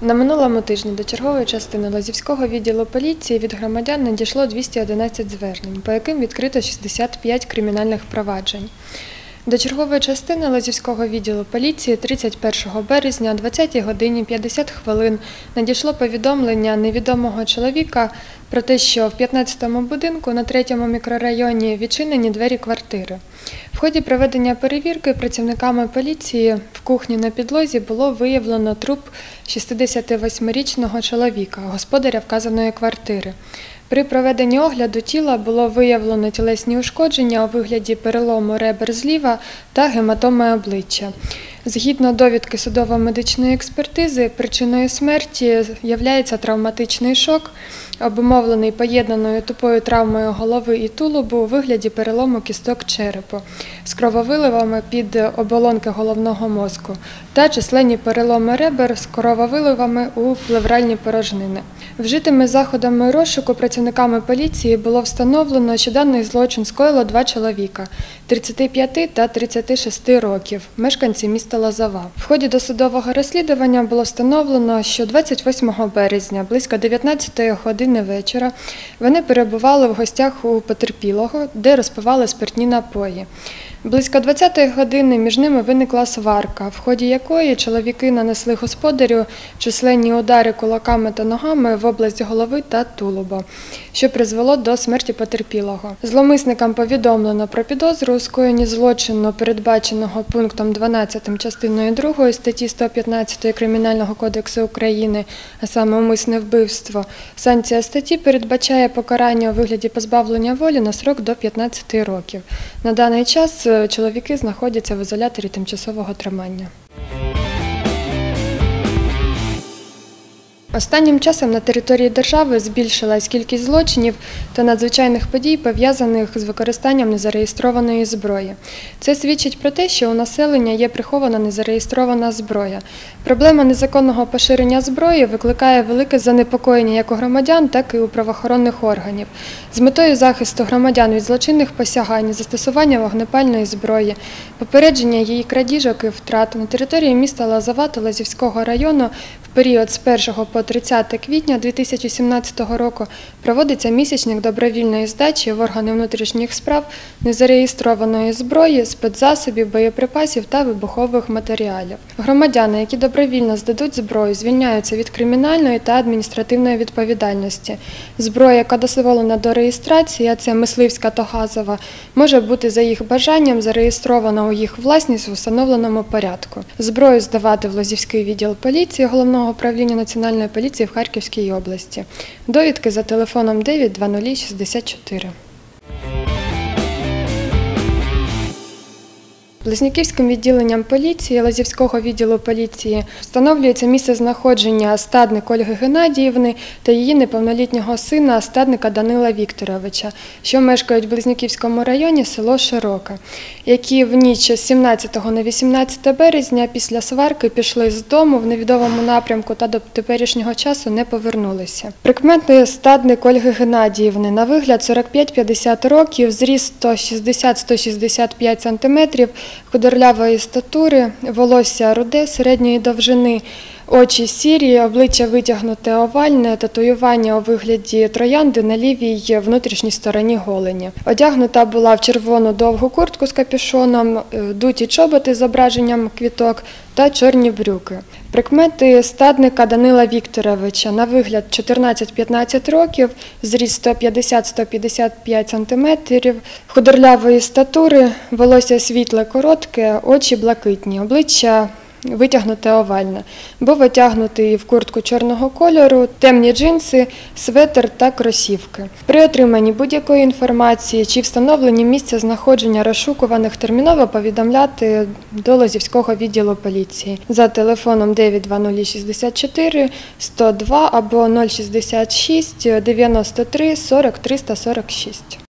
На минулому тижні до чергової частини Лозівського відділу поліції від громадян надійшло 211 звернень, по яким відкрито 65 кримінальних проваджень. До чергової частини Лозівського відділу поліції 31 березня о 20 годині 50 хвилин надійшло повідомлення невідомого чоловіка про те, що в 15-му будинку на 3-му мікрорайоні відчинені двері квартири. В ході проведення перевірки працівниками поліції в кухні на підлозі було виявлено труп 68-річного чоловіка, господаря вказаної квартири. При проведенні огляду тіла було виявлено тілесні ушкодження у вигляді перелому ребер зліва та гематоми обличчя. Згідно довідки судово-медичної експертизи, причиною смерті є травматичний шок, обумовлений поєднаною тупою травмою голови і тулубу у вигляді перелому кісток черепу з крововиливами під оболонки головного мозку та численні переломи ребер з крововиливами у плевральні порожнини. Вжитими заходами розшуку працівниками поліції було встановлено, що даний злочин скоїло два чоловіка 35 та 36 років, мешканці міста Лозова. В ході досудового розслідування було встановлено, що 28 березня, близько 19 години вечора, вони перебували в гостях у потерпілого, де розпивали спиртні напої. Близько 20-ї години між ними виникла сварка, в ході якої чоловіки нанесли господарю численні удари кулаками та ногами в область голови та тулуба, що призвело до смерті потерпілого. Зломисникам повідомлено про підозру у скоєнні злочину, передбаченого пунктом 12 частиною 2 статті 115 Кримінального кодексу України, а саме умисне вбивство. Санкція статті передбачає покарання у вигляді позбавлення волі на срок до 15 років. На даний час е, чоловіки знаходяться в ізоляторі тимчасового тримання. Останнім часом на території держави збільшилась кількість злочинів та надзвичайних подій, пов'язаних з використанням незареєстрованої зброї. Це свідчить про те, що у населення є прихована незареєстрована зброя. Проблема незаконного поширення зброї викликає велике занепокоєння як у громадян, так і у правоохоронних органів. З метою захисту громадян від злочинних посягань, застосування вогнепальної зброї, попередження її крадіжок і втрат на території міста Лазова Лазівського району період з 1 по 30 квітня 2017 року проводиться місячник добровільної здачі в органи внутрішніх справ незареєстрованої зброї, спецзасобів, боєприпасів та вибухових матеріалів. Громадяни, які добровільно здадуть зброю, звільняються від кримінальної та адміністративної відповідальності. Зброя, яка дозволена до реєстрації, це мисливська та газова, може бути за їх бажанням зареєстрована у їх власність в установленому порядку. Зброю здавати в Лозівський відділ поліції головного управління національної поліції в Харківській області. Довідки за телефоном 9 2064. Близнюківським відділенням поліції Лазівського відділу поліції встановлюється місце знаходження стадник Ольги Геннадіївни та її неповнолітнього сина, стадника Данила Вікторовича, що мешкають в Близнюківському районі село Широке, які в ніч з 17 на 18 березня після сварки пішли з дому в невідомому напрямку та до теперішнього часу не повернулися. Прикметний стадник Ольги Геннадіївни на вигляд 45-50 років, зріст 160-165 см, худорлявої статури, волосся руде середньої довжини, очі сірі, обличчя витягнуте овальне, татуювання у вигляді троянди на лівій внутрішній стороні голені. Одягнута була в червону довгу куртку з капюшоном, е, дуті чоботи з зображенням квіток та чорні брюки. Прикмети стадника Данила Вікторовича на вигляд 14-15 років, зріст 150-155 см, худорлявої статури, волосся світле, коротке, очі блакитні, обличчя витягнуте овальне. Був одягнутий в куртку чорного кольору, темні джинси, светр та кросівки. При отриманні будь-якої інформації чи встановленні місця знаходження розшукуваних терміново повідомляти до Лозівського відділу поліції за телефоном 92064 102 або 066 93 40 346.